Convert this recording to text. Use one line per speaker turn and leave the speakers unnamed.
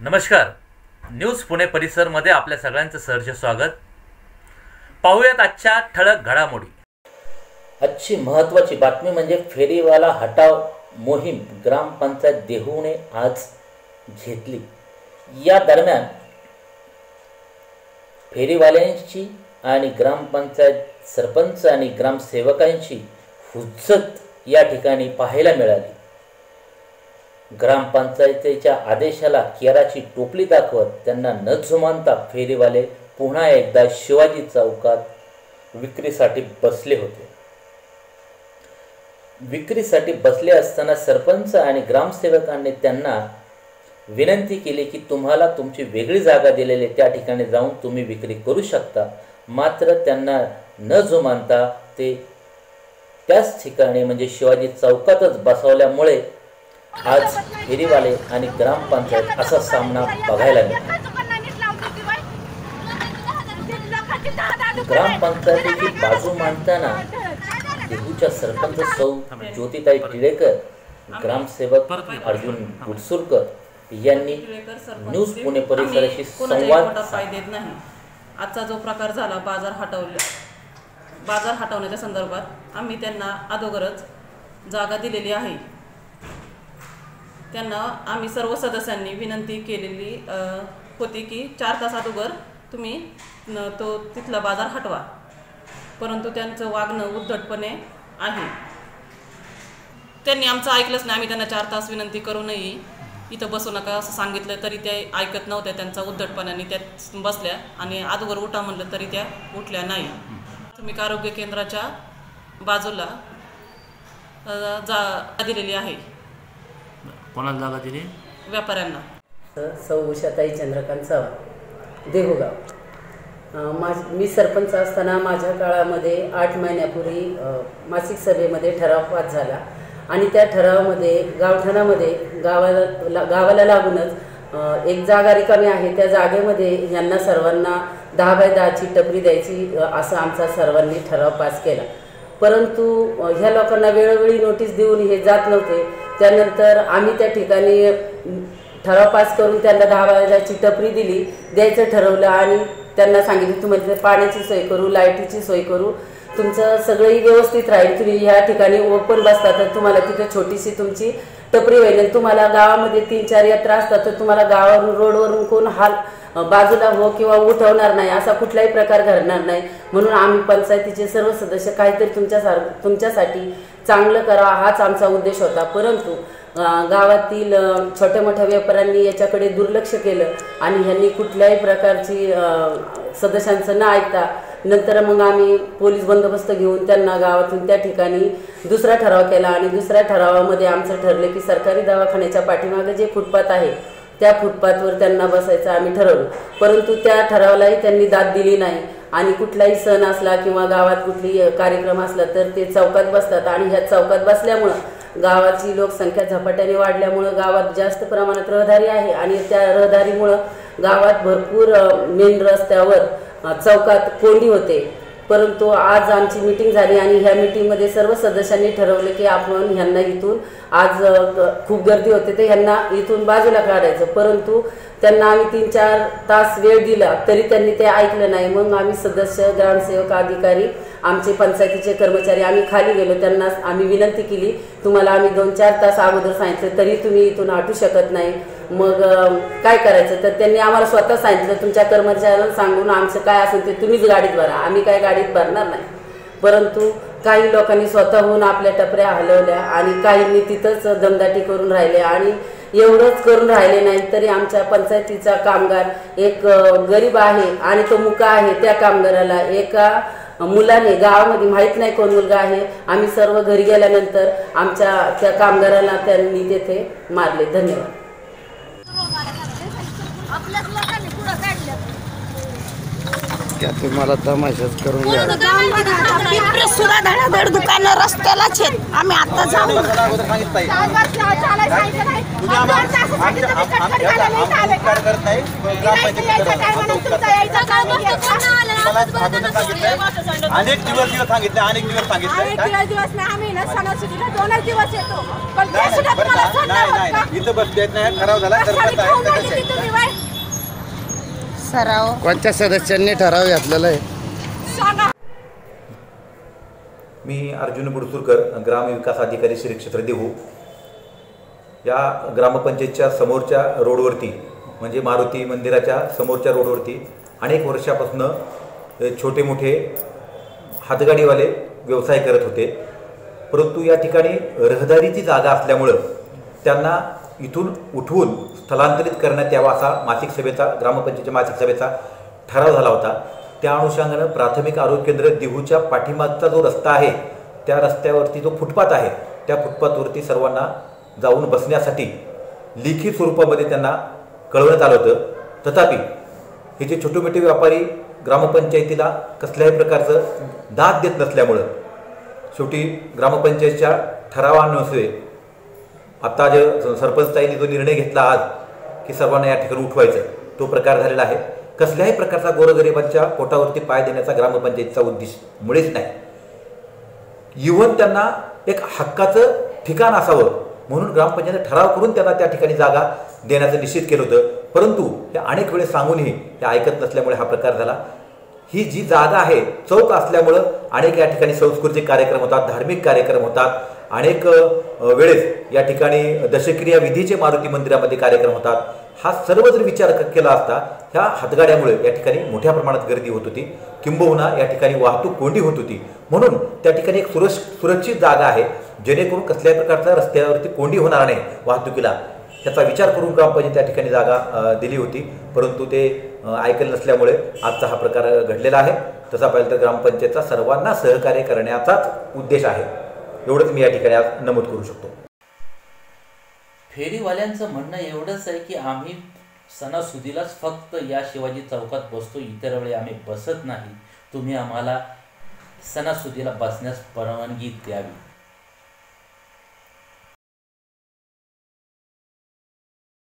नमस्कार. न्यूज पुणे परिसरमध्ये आपल्या सगळ्यांचं सहर्ष स्वागत. पाहूयात आजच्या ठळक घडामोडी.
आजची महत्त्वाची बातमी म्हणजे फेरीवाला हटाव मोहीम ग्रामपंचायत देहूने आज घेतली. या दरम्यान फेरीवाल्यांची आणि ग्रामपंचायत सरपंच आणि ग्रामसेवकांची हुज्जत या ठिकाणी पाहायला मिळाली. ग्रामपंचायतीच्या आदेशाला केराची टोपली दाखवत त्यांना न जुमानता फेरीवाले पुन्हा एकदा शिवाजी चौकात विक्रीसाठी बसले होते. विक्रीसाठी बसले असताना सरपंच आणि ग्रामसेवकांनी त्यांना विनंती केली की तुम्हाला तुमची वेगळी जागा दिलेली त्या ठिकाणी जाऊन तुम्ही विक्री करू शकता. मात्र त्यांना न जुमानता ते त्याच ठिकाणी म्हणजे शिवाजी चौकातच बसवल्यामुळे आज फेरीवाले आणि ग्रामपंचायत असा सामना बघायला मिळतो ग्रामपंचायतीची बाजू मांडताना देहूच्या सरपंच सौ ज्योतिताई टिळेकर ग्रामसेवक अर्जुन गुडसुरकर यांनी न्यूज पुणे परिसराशी संवाद
देत नाही आजचा जो प्रकार झाला बाजार हटवला. बाजार हटवण्याच्या संदर्भात आम्ही त्यांना अगोदरच जागा दिलेली आहे. त्यांना आम्ही सर्व सदस्यांनी विनंती केलेली होती की चार तास अगोदर तुम्ही न, तो तिथला बाजार हटवा. परंतु त्यांचं वागणं उद्धटपणे आहे. त्यांनी आमचं ऐकलंच नाही आम्ही त्यांना चार तास विनंती करूनही इथं बसू नका असं सांगितलं तरी ते ऐकत नव्हत्या त्यांचा उद्धटपणाने त्यात बसल्या आणि अगोदर उठा म्हणलं तरी त्या उठल्या नाही. प्राथमिक आरोग्य केंद्राच्या बाजूला जा दिलेली आहे.
कोणाला जागा दिली?
व्यापाऱ्यांना.
सौ उषाताई चंद्रकांत चव्हाण देहूगाव माझ मी सरपंच असताना माझ्या काळामध्ये आठ महिन्यापूर्वी मासिक सभेमध्ये ठराव पास झाला. आणि त्या ठरावामध्ये गावठाणामध्ये गावाला गावाला लागूनच एक जागा रिकामी आहे. त्या जागेमध्ये यांना सर्वांना दहा बाय दहाची टपरी द्यायची असा आमचा सर्वांनी ठराव पास केला. परंतु ह्या लोकांना वेळोवेळी नोटीस देऊन हे जात नव्हते. त्यानंतर आम्ही त्या ठिकाणी ठराव पास करून त्यांना दहा वाजाची टपरी दिली द्यायचं ठरवलं आणि त्यांना सांगितलं तुम्हाला तिथे पाण्याची सोय करू लाईटीची सोय करू तुमचं सगळंही व्यवस्थित राहील. तुम्ही ह्या ठिकाणी ओपन बसता तर तुम्हाला तिथे छोटीशी तुमची टपरी होईल. तुम्हाला गावामध्ये तीन चार यात्रा असतात तर तुम्हाला गावावरून रोडवरून कोण हाल बाजूला हो किंवा उठवणार नाही असा कुठलाही प्रकार घडणार नाही. म्हणून आम्ही पंचायतीचे सर्व सदस्य काहीतरी तुमच्यासार तुमच्यासाठी चांगलं करा हाच आमचा उद्देश होता. परंतु गावातील छोट्या मोठ्या व्यापाऱ्यांनी याच्याकडे दुर्लक्ष केलं आणि ह्यांनी कुठल्याही प्रकारची सदस्यांचं न ऐकता नंतर मग आम्ही पोलीस बंदोबस्त घेऊन त्यांना गावातून त्या ठिकाणी दुसरा ठराव केला आणि दुसऱ्या ठरावामध्ये आमचं ठरलं की सरकारी दवाखान्याच्या पाठीमागे जे फुटपाथ आहे त्या फुटपाथवर त्यांना बसायचं आम्ही ठरवलं. परंतु त्या ठरावालाही त्यांनी दाद दिली नाही. आणि कुठलाही सण असला किंवा गावात कुठली कार्यक्रम असला तर ते चौकात बसतात. आणि ह्या चौकात बसल्यामुळं गावाची लोकसंख्या झपाट्याने वाढल्यामुळं गावात जास्त प्रमाणात रहदारी आहे. आणि त्या रहदारीमुळं गावात भरपूर मेन रस्त्यावर चौकात कोंडी होते. परंतु आज आमची मीटिंग झाली आणि ह्या मीटिंगमध्ये सर्व सदस्यांनी ठरवलं की आपण ह्यांना इथून आज खूप गर्दी होते ते ह्यांना इथून बाजूला काढायचं. परंतु त्यांना आम्ही तीन चार तास वेळ दिला तरी त्यांनी ते ऐकलं नाही. मग आम्ही सदस्य ग्रामसेवक अधिकारी आमचे पंचायतीचे कर्मचारी आम्ही खाली गेलो. त्यांना आम्ही विनंती केली तुम्हाला आम्ही दोन चार तास अगोदर सांगितलं तरी तुम्ही इथून हटू शकत नाही. मग काय करायचं? तर त्यांनी आम्हाला स्वतः सांगितलं तुमच्या कर्मचाऱ्यांना सांगून आमचं काय असेल ते तुम्हीच गाडीत भरा. आम्ही काय गाडीत भरणार नाही. परंतु काही लोकांनी स्वतःहून आपल्या टपऱ्या हलवल्या आणि काहींनी तिथंच दमदाटी करून राहिले आणि एवढंच करून राहिले नाही तरी आमच्या पंचायतीचा कामगार एक गरीब आहे आणि तो मुका आहे त्या कामगाराला एका मुलाने गावामध्ये माहीत नाही कोण मुलगा आहे आम्ही सर्व घरी गेल्यानंतर आमच्या त्या कामगाराला त्यांनी तेथे मारले. धन्यवाद.
आपल्याच लोकांनी पुढं काढलं त्या तुम्हाला तमाशाच करून
पिंपरी सुद्धा धडाधड दुकानं रस्त्यालाच आहेत. आम्ही आता जाऊ.
अनेक दिवस दिवस सांगितले अनेक दिवस सांगितले?
दिवस नाही आम्ही ना सणासुदीला दोनच दिवस येतो. पण
इथं बसले नाही ठराव झाला
कशाने
सरपंच आहे
खाऊन
सदस्य
राहिली
आहे.
ती तुम्ही बाई?
सराव.
कोणत्या सदस्यांनी ठराव घेतलेला आहे?
मी अर्जुन बुडसुरकर ग्रामविकास अधिकारी श्री क्षेत्र देहू. या ग्रामपंचायतच्या समोरच्या रोडवरती म्हणजे मारुती मंदिराच्या समोरच्या रोडवरती अनेक वर्षापासून छोटे मोठे हातगाडीवाले व्यवसाय करत होते. परंतु या ठिकाणी रहदारीची जागा असल्यामुळं त्यांना इथून उठवून स्थलांतरित करण्यात यावा असा मासिक सभेचा ग्रामपंचायतीच्या मासिक सभेचा ठराव झाला होता. त्या अनुषंगानं प्राथमिक आरोग्य केंद्र देहूच्या पाठीमागचा जो रस्ता आहे त्या रस्त्यावरती जो फुटपाथ आहे त्या फुटपाथवरती सर्वांना जाऊन बसण्यासाठी लिखित स्वरूपामध्ये त्यांना कळवण्यात आलं होतं. तथापि हे जे छोटे मोठे व्यापारी ग्रामपंचायतीला कसल्याही प्रकारचं दाद देत नसल्यामुळं शेवटी ग्रामपंचायतच्या ठरावानुसार आता जे सरपंचताईंनी जो निर्णय घेतला आज की सर्वांना या ठिकाणी उठवायचं तो प्रकार झालेला आहे. कसल्याही प्रकारचा गोरगरिबांच्या पोटावरती पाय देण्याचा ग्रामपंचायतीचा उद्देश मुळेच नाही. इव्हन त्यांना एक हक्काचं ठिकाण असावं म्हणून ग्रामपंचायत ठराव करून त्यांना त्या ठिकाणी जागा देण्याचं निश्चित केलं होतं. परंतु हे अनेक वेळेस सांगूनही ते ऐकत नसल्यामुळे हा प्रकार झाला. ही जी जागा आहे चौक असल्यामुळं अनेक या ठिकाणी सांस्कृतिक कार्यक्रम होतात धार्मिक कार्यक्रम होतात. अनेक वेळेस या ठिकाणी दशक्रिया विधीचे मारुती मंदिरामध्ये कार्यक्रम होतात. हा सर्व जर विचार केला असता ह्या हातगाड्यामुळे या ठिकाणी मोठ्या प्रमाणात गर्दी होत होती. किंबहुना या ठिकाणी वाहतूक कोंडी होत होती. म्हणून त्या ठिकाणी एक सुरक्ष सुरक्षित जागा आहे. जेणेकरून कसल्याही प्रकारचा रस्त्यावरती कोंडी होणार नाही वाहतुकीला. त्याचा विचार करून ग्रामपंचायत त्या ठिकाणी जागा दिली होती. परंतु ते ऐकलं नसल्यामुळे आजचा हा प्रकार घडलेला आहे. तसा पाहिलं तर ग्रामपंचायतचा सर्वांना सहकार्य करण्याचाच उद्देश आहे. एवढंच मी या ठिकाणी आज नमूद करू शकतो.
फेरीवाल्यांचं म्हणणं एवढंच आहे की आम्ही सणासुदीलाच फक्त या शिवाजी चौकात बसतो इतर वेळी आम्ही बसत नाही. तुम्ही आम्हाला सणासुदीला बसण्यास परवानगी द्यावी.